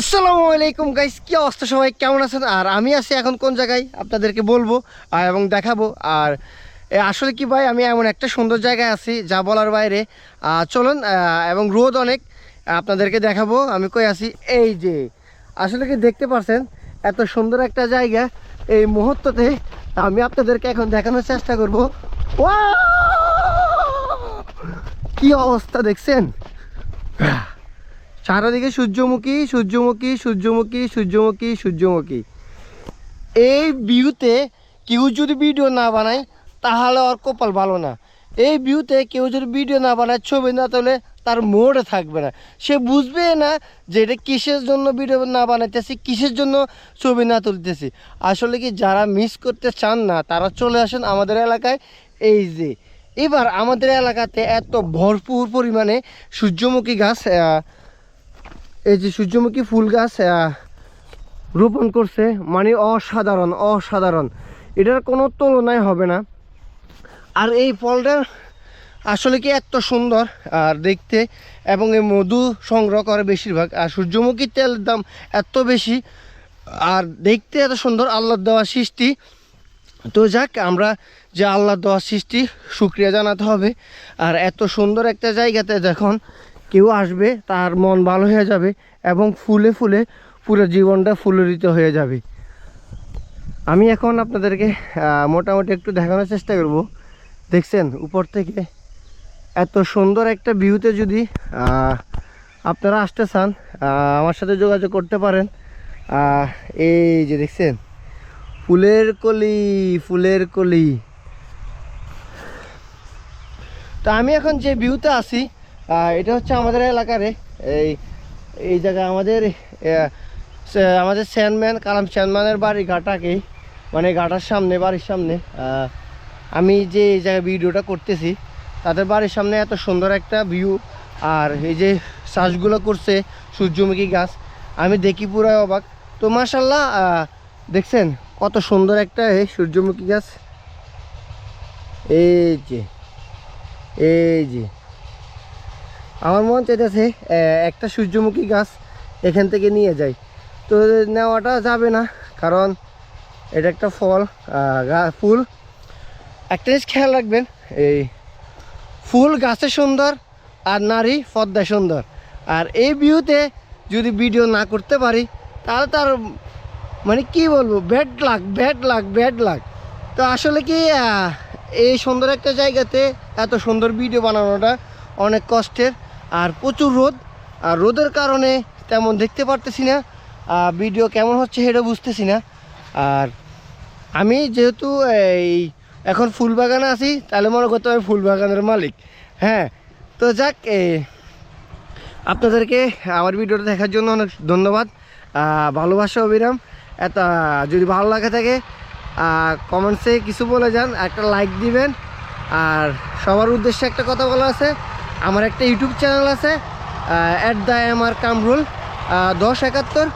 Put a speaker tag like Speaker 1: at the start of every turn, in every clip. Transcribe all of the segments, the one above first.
Speaker 1: আসসালামু আলাইকুম গাইস কি অবস্থা সবাই? কেমন আছেন? আর আমি আছি এখন কোন জায়গায়? আপনাদেরকে বলব এবং দেখাবো। আর আসলে কি ভাই, আমি এমন একটা সুন্দর জায়গায় আছি, যা বলার বাইরে। চলুন এবং রোদ অনেক, আপনাদেরকে দেখাবো, আমি কই আছি? এই যে, আসলে কি দেখতে পারছেন? এত সুন্দর একটা জায়গা, এই মুহূর্ততে আমি আপনাদেরকে এখন দেখানোর চেষ্টা করব। কি অবস্থা দেখছেন? চারিদিকে সূর্যমুখী সূর্যমুখী সূর্যমুখী সূর্যমুখী সূর্যমুখী। এই ভিউতে কেউ যদি ভিডিও না বানায়, তাহলে ওর কপাল ভালো না। এই ভিউতে কেউ যদি ভিডিও না বানায়, ছবি না তোলে, তার মোড়ে থাকবে না। সে বুঝবে না যে এটা কিসের জন্য ভিডিও না বানাইতেছি, কিসের জন্য ছবি না তুলতেছি। আসলে কি যারা মিস করতে চান না, তারা চলে আসেন আমাদের এলাকায়। এই যে, এবার আমাদের এলাকাতে এত ভরপুর পরিমাণে সূর্যমুখী গাছ এই যে সূর্যমুখী ফুল গাছ রোপণ করছে মানে অসাধারণ অসাধারণ। এটার কোনো তুলনায় হবে না। আর এই ফলটা আসলে কি এত সুন্দর, আর দেখতে, এবং এই মধু সংগ্রহ করে বেশিরভাগ। আর সূর্যমুখী তেলের দাম এত বেশি, আর দেখতে এত সুন্দর আল্লাহ দেওয়া সৃষ্টি। তো যাক, আমরা যে আল্লাহ দেওয়া সৃষ্টি, শুক্রিয়া জানাতে হবে। আর এত সুন্দর একটা জায়গাতে যখন কেউ আসবে, তার মন ভালো হয়ে যাবে এবং ফুলে ফুলে পুরো জীবনটা ফুলরিত হয়ে যাবে। আমি এখন আপনাদেরকে মোটামুটি একটু দেখানোর চেষ্টা করব। দেখছেন, উপর থেকে এত সুন্দর একটা ভিউতে যদি আপনারা আসতে চান আমার সাথে যোগাযোগ করতে পারেন। এই যে দেখছেন, ফুলের কলি ফুলের কলি। তো আমি এখন যে ভিউতে আছি এটা হচ্ছে আমাদের এলাকারে এই এই জায়গায় আমাদের আমাদের স্যানম্যান কালাম স্যানম্যানের বাড়ি ঘাটাকেই মানে ঘাটার সামনে, বাড়ির সামনে। আমি যে এই জায়গায় ভিডিওটা করতেছি, তাদের বাড়ির সামনে এত সুন্দর একটা ভিউ আর এই যে চাষগুলো করছে সূর্যমুখী গাছ, আমি দেখি পুরো অবাক। তো মাসাল্লাহ দেখছেন কত সুন্দর একটা এই সূর্যমুখী গাছ। এই যে এই যে। আমার মন চাইতেছে একটা সূর্যমুখী গাছ এখান থেকে নিয়ে যাই। তো নেওয়াটা যাবে না, কারণ এটা একটা ফল ফুল। একটা জিনিস খেয়াল রাখবেন, এই ফুল গাছে সুন্দর আর নারী পদ্মায় সুন্দর। আর এই ভিউতে যদি ভিডিও না করতে পারি, তাহলে তার মানে কি বলব ব্যাড লাগ ব্যাড লাগ ব্যাড লাগ তো আসলে কি এই সুন্দর একটা জায়গাতে এত সুন্দর ভিডিও বানানোটা অনেক কষ্টের। আর প্রচুর রোদ, আর রোদের কারণে তেমন দেখতে পারতেছি না ভিডিও কেমন হচ্ছে সেটা বুঝতেছি না। আর আমি যেহেতু এই এখন ফুল বাগানে আছি, তাহলে মনে করতে আমি ফুল বাগানের মালিক। হ্যাঁ তো যাক আপনাদেরকে আমার ভিডিওটা দেখার জন্য অনেক ধন্যবাদ। ভালোবাসা, অবিরাম। এত, যদি ভালো লাগে থাকে কমেন্টসে কিছু বলে যান, একটা লাইক দিবেন। আর সবার উদ্দেশ্যে একটা কথা বলা আছে আমার একটা ইউটিউব চ্যানেল আছে at the M R Kamrul দশ একাত্তর।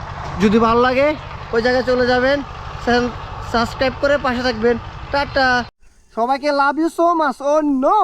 Speaker 1: যদি ভালো লাগে, ওই জায়গায় চলে যাবেন সাবস্ক্রাইব করে পাশে থাকবেন। টাটা। সবাইকে love you so much O no